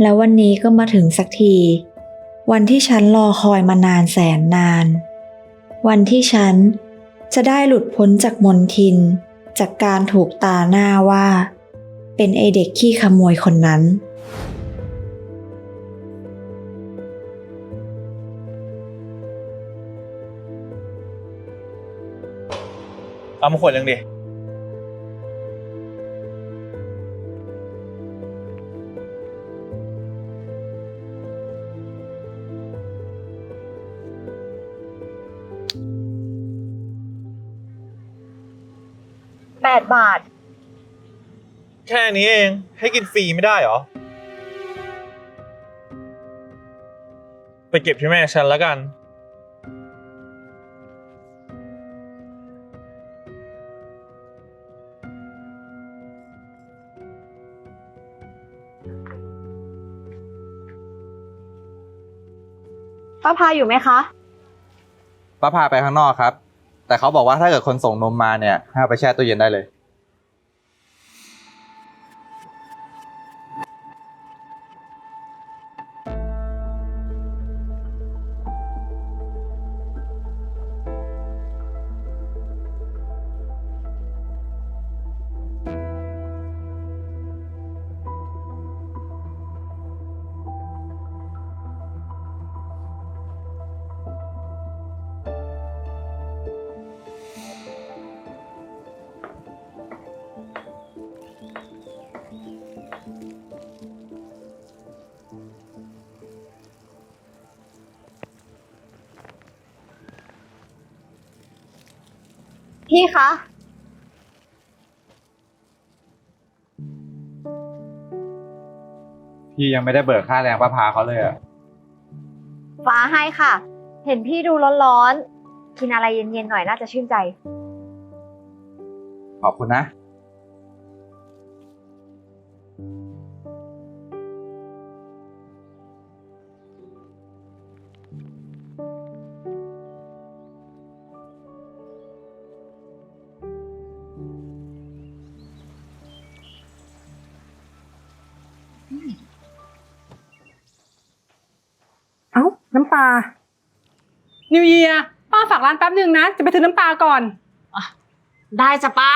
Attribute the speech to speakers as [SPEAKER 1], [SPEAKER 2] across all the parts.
[SPEAKER 1] แล้ววันนี้ก็มาถึงสักที วันที่ฉันรอคอยมานานแสนนาน วันที่ฉันจะได้หลุดพ้นจากมนทิน จากการถูกตาหน้าว่า เป็นไอเด็กขี้ขโมยคนนั้น
[SPEAKER 2] เอามาขวดหนึ่งดิ
[SPEAKER 3] แปดบาท
[SPEAKER 2] แค่นี้เองให้กินฟรีไม่ได้เหรอ ไปเก็บที่แม่ฉันแล้วกัน
[SPEAKER 3] ป้าพาอยู่ไหมคะ
[SPEAKER 4] ป้าพาไปข้างนอกครับ แต่เขาบอกว่าถ้าเกิดคนส่งนมมาเนี่ยให้เอาไปแช่ตู้เย็นได้เลย
[SPEAKER 3] พี่คะ
[SPEAKER 4] พี่ยังไม่ได้เบิกค่าแรงป้าพาเขาเลยอะ
[SPEAKER 3] ฟ้าให้ค่ะ เห็นพี่ดูร้อนๆ กินอะไรเย็นๆหน่อยน่าจะชื่นใจ
[SPEAKER 4] ขอบคุณนะ
[SPEAKER 5] ปลา นิวเยียป้าฝากร้านแป๊บหนึ่งนะ จะไปซื้อน้ำปลาก่อน
[SPEAKER 6] ได้จ้ะป้า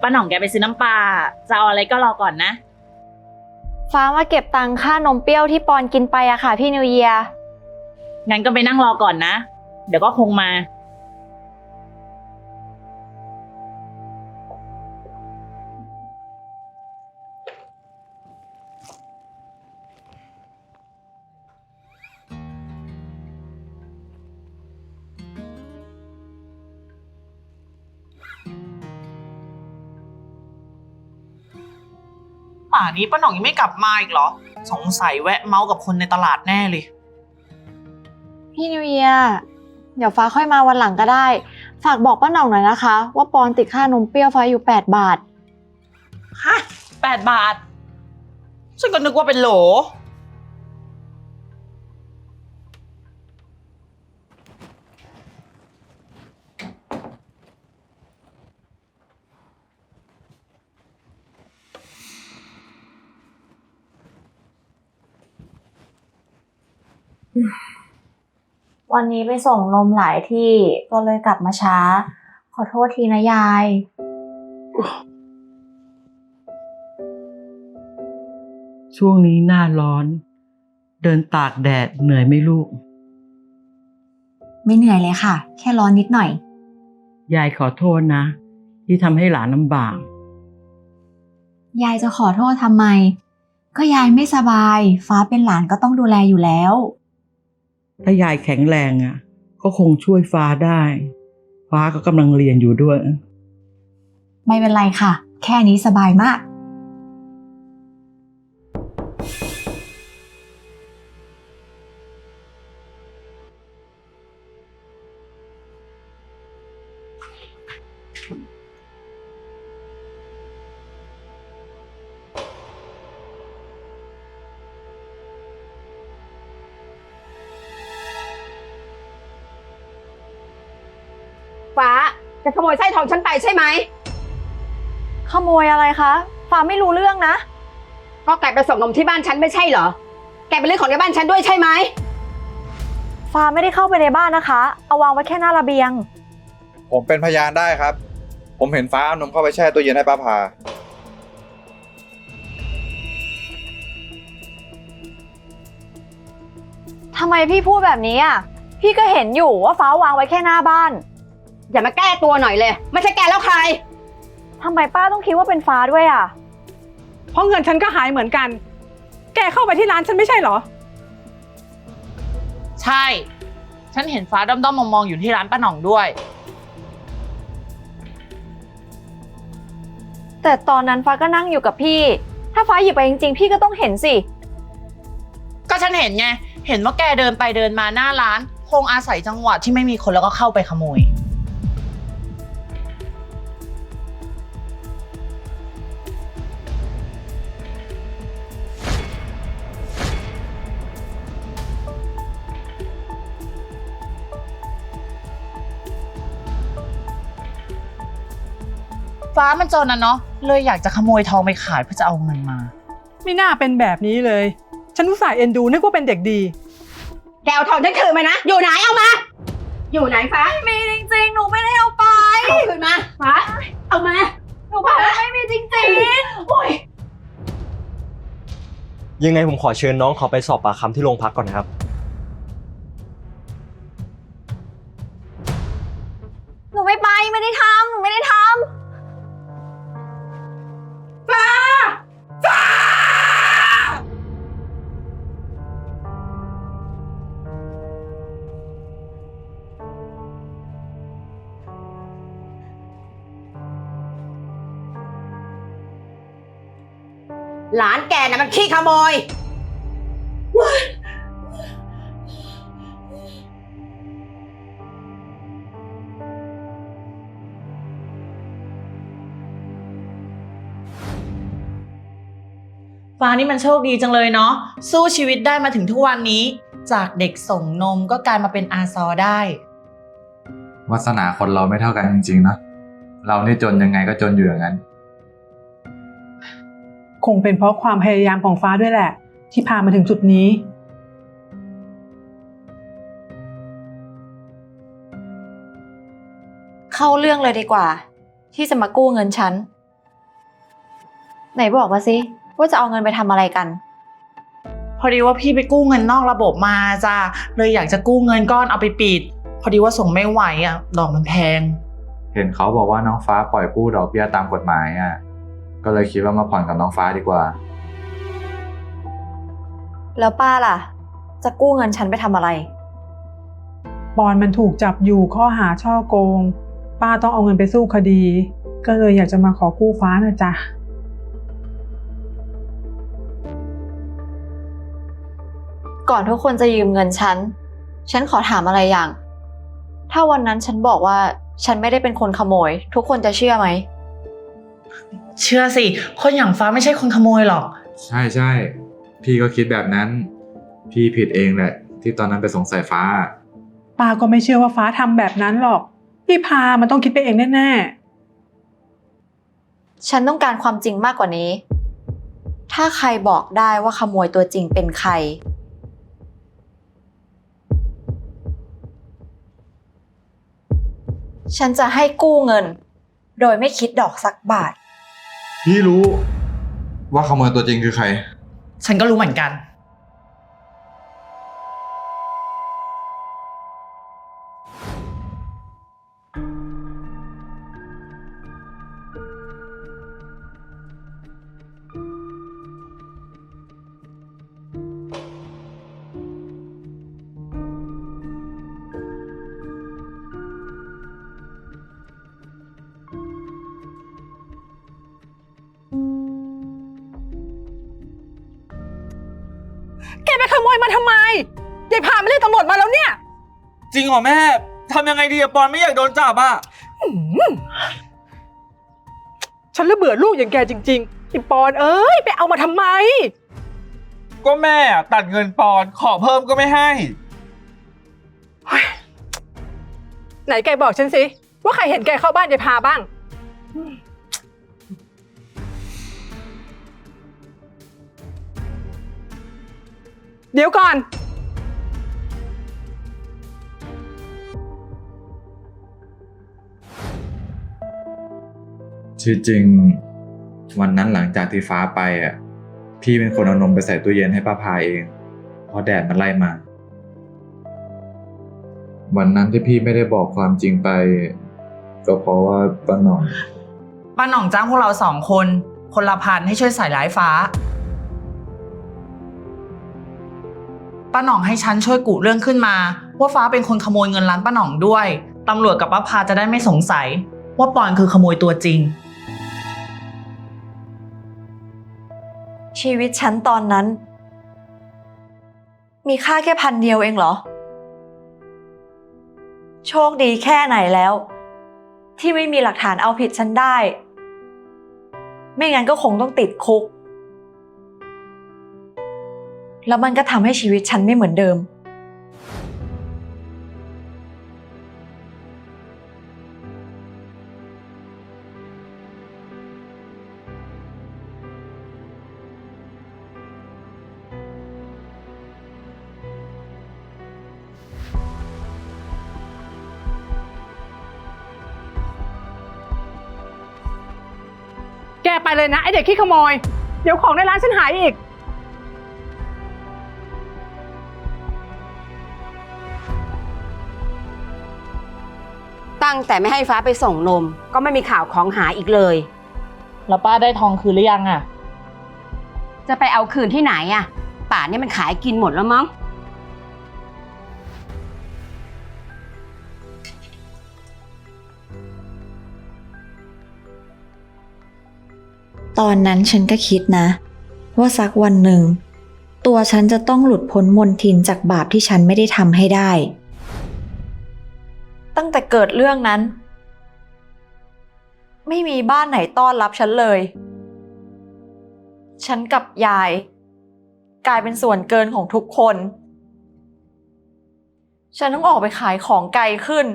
[SPEAKER 6] ป้าหน่องแกไปซื้อน้ำปลา จะเอาอะไรก็รอก่อนนะ
[SPEAKER 3] ฟ้ามาเก็บตังค่านมเปรี้ยวที่ปอนกินไปอะค่ะ พี่นิวเยีย
[SPEAKER 6] งั้นก็ไปนั่งรอก่อนนะ เดี๋ยวก็คงมา
[SPEAKER 7] ป่านี้ป้าหน่องยังไม่กลับมาอีกเหรอ สงสัยแวะเมาส์กับคนในตลาดแน่เลย
[SPEAKER 3] พี่นิวเยียเดี๋ยวฟ้าค่อยมาวันหลังก็ได้ ฝากบอกป้าหน่องหน่อยนะคะ ว่าปอนติดค่านมเปรี้ยวฟ้าอยู่ 8 บาท
[SPEAKER 7] ฮะแปดบาท ฉันก็นึกว่าเป็นโหล
[SPEAKER 1] วันนี้ไปส่งนมหลายที่ก็เลยกลับมาช้า ขอโทษทีนะยาย
[SPEAKER 8] ช่วงนี้หน้าร้อน เดินตากแดดเหนื่อยไหม่ลูก
[SPEAKER 1] ไม่เหนื่อยเลยค่ะ แค่ร้อนนิดหน่อย
[SPEAKER 8] ยายขอโทษนะ ที่ทำให้หลานลำบาก
[SPEAKER 1] ยายจะขอโทษทำไม ก็ยายไม่สบาย ฟ้าเป็นหลานก็ต้องดูแลอยู่แล้ว
[SPEAKER 8] ถ้ายายแข็งแรงอะ ก็คงช่วยฟ้าได้ ฟ้าก็กำลังเรียนอยู่ด้วย
[SPEAKER 1] ไม่เป็นไรค่ะ แค่นี้สบายมาก
[SPEAKER 9] จะขโมยไส้ทองฉันไปใช่ไหม
[SPEAKER 1] ขโมยอะไรคะ ฟ้าไม่รู้เรื่องนะ
[SPEAKER 9] ก็แกไปส่งนมที่บ้านฉันไม่ใช่เหรอ แกเป็นเรื่องของในบ้านฉันด้วยใช่ไหม
[SPEAKER 1] ฟ้าไม่ได้เข้าไปในบ้านนะคะ เอาวางไว้แค่หน้าระเบียง
[SPEAKER 4] ผมเป็นพยานได้ครับ ผมเห็นฟ้าเอานมเข้าไปแช่ตู้เย็นให้ป้าพา
[SPEAKER 1] ทำไมพี่พูดแบบนี้อะ พี่ก็เห็นอยู่ว่าฟ้าวางไว้แค่หน้าบ้าน
[SPEAKER 9] อย่ามาแก้ตัวหน่อยเลย ไม่ใช่แกแล้วใคร
[SPEAKER 1] ทำไมป้าต้องคิดว่าเป็นฟ้าด้วยอะ
[SPEAKER 5] เพราะเงินฉันก็หายเหมือนกัน แกเข้าไปที่ร้านฉันไม่ใช่เหรอ
[SPEAKER 7] ใช่ ฉันเห็นฟ้าด้อมๆมองๆอยู่ที่ร้านป้าหน่องด้วย
[SPEAKER 1] แต่ตอนนั้นฟ้าก็นั่งอยู่กับพี่ ถ้าฟ้าหยิบไปจริงๆ พี่ก็ต้องเห็นสิ
[SPEAKER 7] ก็ฉันเห็นไง เห็นว่าแกเดินไปเดินมาหน้าร้าน คงอาศัยจังหวะที่ไม่มีคนแล้วก็เข้าไปขโมย ฟ้ามันจนนะเนาะเลยอยากจะขโมยทองไปขายเพื่อจะเอาเงินมา
[SPEAKER 5] ไม่น่าเป็นแบบนี้เลย ฉันอุตส่าห์เอ็นดูนึกว่าเป็นเด็กดี
[SPEAKER 9] แกเอาทองฉันคืนมานะ อยู่ไหนเอามา อยู่ไหนฟ้า
[SPEAKER 1] มีจริงๆ หนูไม่ได้เอาไป
[SPEAKER 9] เอาคืนมาฟ้าเอามา
[SPEAKER 1] หนูบอกว่าไม่มีจริง
[SPEAKER 9] โอ้ย
[SPEAKER 10] ยังไงผมขอเชิญน้องเขาไปสอบปากคำที่โรงพักก่อนนะครับ
[SPEAKER 1] ๆ หนูไม่ไป ไม่ได้ทำหนูไม่ได้ทำ
[SPEAKER 9] หลานแกน่ะมันขี้ขโมย
[SPEAKER 7] ฟ้านี่มันโชคดีจังเลยเนาะสู้ชีวิตได้มาถึงทุกวันนี้ จากเด็กส่งนมก็กลายมาเป็นอาซอได้
[SPEAKER 4] วาสนาคนเราไม่เท่ากันจริงๆนะ เรานี่จนยังไงก็จนอยู่อย่างนั้น
[SPEAKER 5] คงเป็นเพราะความพยายามของฟ้าด้วยแหละ ที่พามาถึงจุดนี้
[SPEAKER 1] เข้าเรื่องเลยดีกว่า ที่จะมากู้เงินฉัน ไหนบอกมาสิว่าจะเอาเงินไปทำอะไรกัน
[SPEAKER 7] พอดีว่าพี่ไปกู้เงินนอกระบบมาจ้าเลยอยากจะกู้เงินก้อนเอาไปปิด พอดีว่าส่งไม่ไหวอะดอกมันแพง
[SPEAKER 4] เห็นเขาบอกว่าน้องฟ้าปล่อยกู้ดอกเบี้ยตามกฎหมายอะ ก็เลยคิดว่ามาผ่อนกับน้องฟ้าดีกว่า
[SPEAKER 1] แล้วป้าล่ะ จะกู้เงินฉันไปทำอะไร
[SPEAKER 5] ปอนมันถูกจับอยู่ข้อหาช่อโกง ป้าต้องเอาเงินไปสู้คดี ก็เลยอยากจะมาขอกู้ฟ้านะจ๊ะ
[SPEAKER 1] ก่อนทุกคนจะยืมเงินฉัน ฉันขอถามอะไรอย่าง ถ้าวันนั้นฉันบอกว่าฉันไม่ได้เป็นคนขโมย ทุกคนจะเชื่อไหม
[SPEAKER 7] เชื่อสิ คนอย่างฟ้าไม่ใช่คนขโมยหรอก
[SPEAKER 4] ใช่ใช่ พี่ก็คิดแบบนั้น พี่ผิดเองแหละ ที่ตอนนั้นไปสงสัยฟ้า
[SPEAKER 5] ป้าก็ไม่เชื่อว่าฟ้าทำแบบนั้นหรอก พี่พามันต้องคิดไปเองแน่
[SPEAKER 1] ฉันต้องการความจริงมากกว่านี้ ถ้าใครบอกได้ว่าขโมยตัวจริงเป็นใคร ฉันจะให้กู้เงิน โดยไม่คิดดอกสักบาท
[SPEAKER 4] พี่รู้ว่าขโมยตัวจริงคือใคร
[SPEAKER 7] ฉันก็รู้เหมือนกัน
[SPEAKER 5] โมยมันทำไมยายพาไม่เรียกตำรวจมาแล้วเนี่ย
[SPEAKER 2] จริงเหรอแม่ทำยังไงดีอะปอนไม่อยากโดนจับอะ
[SPEAKER 5] ฉันละเบื่อลูกอย่างแกจริงๆอีปอนเอ้ยไปเอามาทำไม
[SPEAKER 2] ก็แม่อะตัดเงินปอนขอเพิ่มก็ไม่ให้
[SPEAKER 5] ไหนแกบอกฉันสิ ว่าใครเห็นแกเข้าบ้านยายพาบ้าง เดี๋ยวก่อน
[SPEAKER 4] ที่จริง วันนั้นหลังจากที่ฟ้าไปอะ พี่เป็นคนเอานมไปใส่ตู้เย็นให้ป้าพาเอง เพราะแดดมันไล่มา วันนั้นที่พี่ไม่ได้บอกความจริงไป ก็เพราะว่าป้าหน่อง
[SPEAKER 7] ป้าหน่องจ้างพวกเราสองคน คนละพันให้ช่วยใส่ร้ายฟ้า ป้าหน่องให้ฉันช่วยกุเรื่องขึ้นมา ว่าฟ้าเป็นคนขโมยเงินร้านป้าหน่องด้วยตำรวจกับป้าพาจะได้ไม่สงสัย ว่าปอนคือขโมยตัวจริง
[SPEAKER 1] ชีวิตฉันตอนนั้น มีค่าแค่พันเดียวเองเหรอ โชคดีแค่ไหนแล้ว ที่ไม่มีหลักฐานเอาผิดฉันได้ ไม่งั้นก็คงต้องติดคุก แล้วมันก็ทำให้ชีวิตฉันไม่เหมือนเดิม
[SPEAKER 5] แกไปเลยนะ ไอเด็กขี้ขโมย เดี๋ยวของในร้านฉันหายอีก
[SPEAKER 9] ตั้งแต่ไม่ให้ฟ้าไปส่งนม ก็ไม่มีข่าวของหายอีกเลย
[SPEAKER 6] แล้วป้าได้ทองคืนหรือยังอะ
[SPEAKER 9] จะไปเอาคืนที่ไหนอะป่านนี้มันขายกินหมดแล้วมั้ง
[SPEAKER 11] ตอนนั้นฉันก็คิดนะ ว่าสักวันหนึ่ง ตัวฉันจะต้องหลุดพ้นมนทินจากบาปที่ฉันไม่ได้ทำให้ได้
[SPEAKER 1] ตั้งแต่เกิดเรื่องนั้น ไม่มีบ้านไหนต้อนรับฉันเลย ฉันกับยาย กลายเป็นส่วนเกินของทุกคน ฉันต้องออกไปขายของไกลขึ้น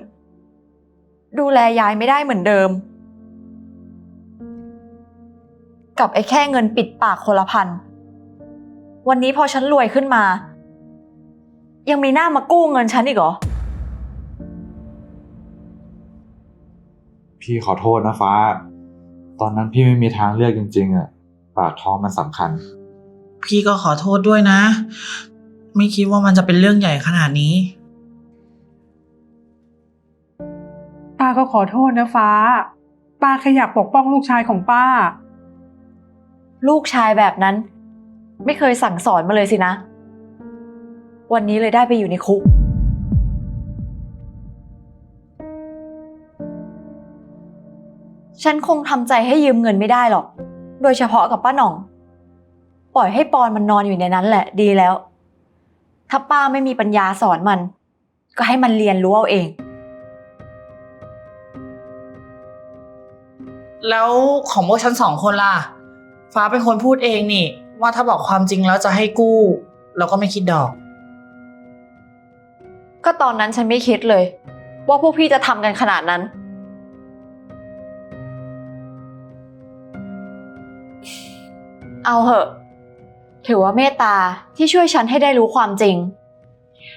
[SPEAKER 1] ดูแลยายไม่ได้เหมือนเดิม กับไอ้แค่เงินปิดปากคนละพัน วันนี้พอฉันรวยขึ้นมา ยังมีหน้ามากู้เงินฉันอีกเหรอ
[SPEAKER 4] พี่ขอโทษนะฟ้า ตอนนั้นพี่ไม่มีทางเลือกจริง ๆอะปากท้องมันสำคัญ
[SPEAKER 7] พี่ก็ขอโทษด้วยนะ ไม่คิดว่ามันจะเป็นเรื่องใหญ่ขนาดนี้
[SPEAKER 5] ป้าก็ขอโทษนะฟ้า ป้าแค่อยากปกป้องลูกชายของป้า
[SPEAKER 1] ลูกชายแบบนั้น ไม่เคยสั่งสอนมาเลยสินะ วันนี้เลยได้ไปอยู่ในคุก ฉันคงทำใจให้ยืมเงินไม่ได้หรอก โดยเฉพาะกับป้าหน่อง ปล่อยให้ปอนมันนอนอยู่ในนั้นแหละดีแล้ว ถ้าป้าไม่มีปัญญาสอนมัน ก็ให้มันเรียนรู้เอาเอง
[SPEAKER 7] แล้วของพวกฉันสองคนล่ะ ฟ้าเป็นคนพูดเองนี่ ว่าถ้าบอกความจริงแล้วจะให้กู้ เราก็ไม่คิดดอก
[SPEAKER 1] ก็ตอนนั้นฉันไม่คิดเลย ว่าพวกพี่จะทำกันขนาดนั้น เอาเหอะ ถือว่าเมตตาที่ช่วยฉันให้ได้รู้ความจริง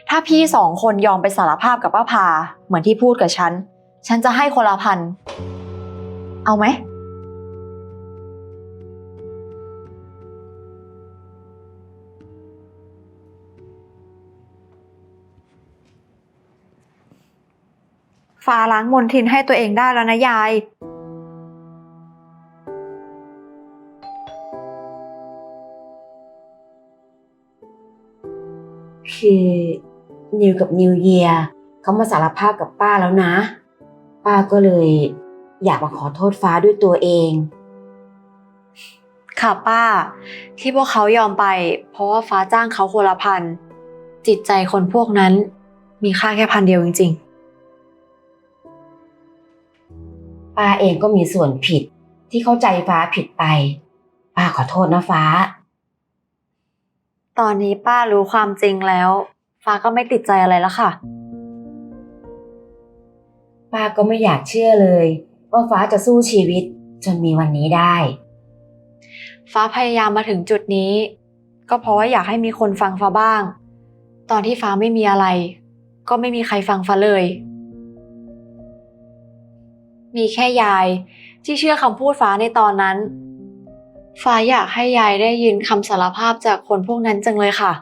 [SPEAKER 1] ถ้าพี่สองคนยอมไปสารภาพกับป้าพา เหมือนที่พูดกับฉัน ฉันจะให้คนละพัน เอาไหม ฟ้าล้างมนทินให้ตัวเองได้แล้วนะยาย
[SPEAKER 9] คือนิวกับนิวเยียเขามาสารภาพกับป้าแล้วนะ ป้าก็เลยอยากมาขอโทษฟ้าด้วยตัวเอง
[SPEAKER 1] ค่ะป้า ที่พวกเขายอมไป เพราะว่าฟ้าจ้างเขาคนละพัน จิตใจคนพวกนั้น มีค่าแค่พันเดียวจริง
[SPEAKER 9] ป้าเองก็มีส่วนผิดที่เข้าใจฟ้าผิดไป ป้าขอโทษนะฟ้า
[SPEAKER 1] ๆ ตอนนี้ป้ารู้ความจริงแล้ว ฟ้าก็ไม่ติดใจอะไรแล้วค่ะ
[SPEAKER 9] ป
[SPEAKER 12] ป้าก็ไม่อยากเชื่อเลย ว่าฟ้าจะสู้ชีวิตจนมีวันนี้ได้
[SPEAKER 1] ฟ้าพยายามมาถึงจุดนี้ ก็เพราะว่าอยากให้มีคนฟังฟ้าบ้าง ตอนที่ฟ้าไม่มีอะไร ก็ไม่มีใครฟังฟ้าเลย มีแค่ยายที่เชื่อคำพูดฟ้าในตอนนั้น ฟ้าอยากให้ยายได้ยินคำสารภาพจากคนพวกนั้นจังเลยค่ะ